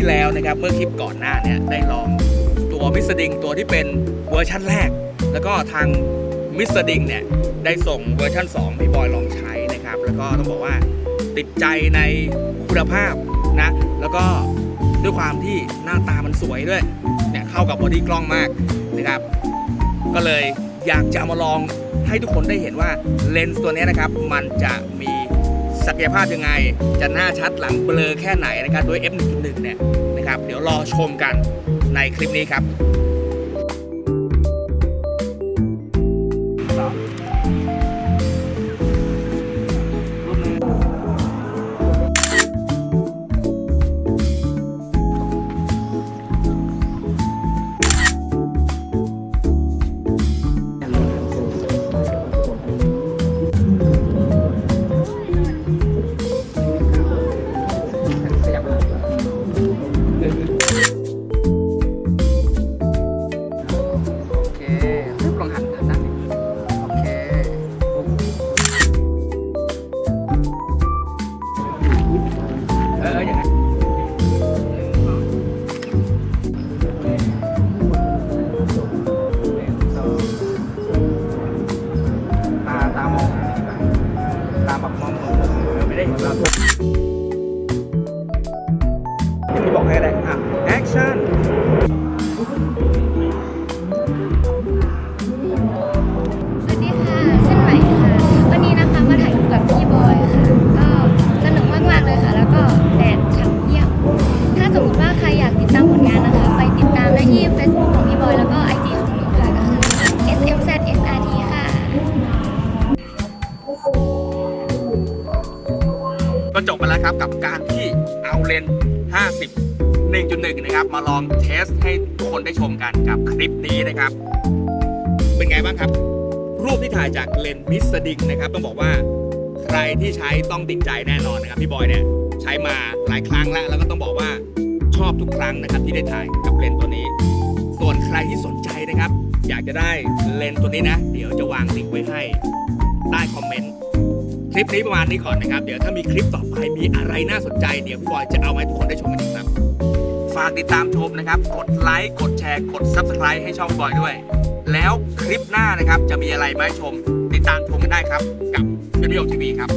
ที่แล้วนะครับเมื่อคลิปก่อนหน้าเนี่ยได้ลองตัวมิสดิงตัวที่เป็นเวอร์ชั่นแรก แล้วก็ทางมิสดิงเนี่ยได้ส่งเวอร์ชัน2ให้บอยลองใช้นะครับ แล้วก็ต้องบอกว่าติดใจในคุณภาพนะ แล้วก็ด้วยความที่หน้าตามันสวยด้วยเนี่ยเข้ากับบอดี้กล้องมากนะครับ ก็เลยอยากจะมาลองให้ทุกคนได้เห็นว่าเลนส์ตัวนี้นะครับ มันจะมี ศักยภาพยังไง จะหน้าชัดหลังเบลอแค่ไหนนะครับด้วย F1.1 เนี่ยนะครับ เดี๋ยวรอชมกันในคลิปนี้ครับ ออไม่ได้เห็นเราอย่างที่บอกให้ได้อะแอคชั่น ก็จบไปแล้วครับกับการที่เอาเลนส์50 1.1 นะครับ มาลองเทสให้ทุกคนได้ชมกันกับคลิปนี้นะครับ เป็นไงบ้างครับ รูปที่ถ่ายจากเลนส์มิสดิงนะครับ ต้องบอกว่าใครที่ใช้ต้องติดใจแน่นอนนะครับ พี่บอยเนี่ยใช้มาหลายครั้งแล้ว แล้วก็ต้องบอกว่าชอบทุกครั้งนะครับที่ได้ถ่ายกับเลนส์ตัวนี้ ส่วนใครที่สนใจนะครับ อยากจะได้เลนส์ตัวนี้นะ เดี๋ยวจะวางลิงก์ไว้ให้ใต้คอมเมนต์ คลิปนี้ประมาณนี้ก่อนนะครับ เดี๋ยวถ้ามีคลิปต่อไปมีอะไรน่าสนใจเดี๋ยวพี่บอยจะเอามาให้ทุกคนได้ชมกันอีกครับ ฝากติดตามชมนะครับ กดไลค์ กดแชร์ กด Subscribe ให้ช่องบอยด้วย แล้วคลิปหน้านะครับจะมีอะไรมาให้ชม ติดตามชมกันได้ครับ กับฟิลโอทีวีครับ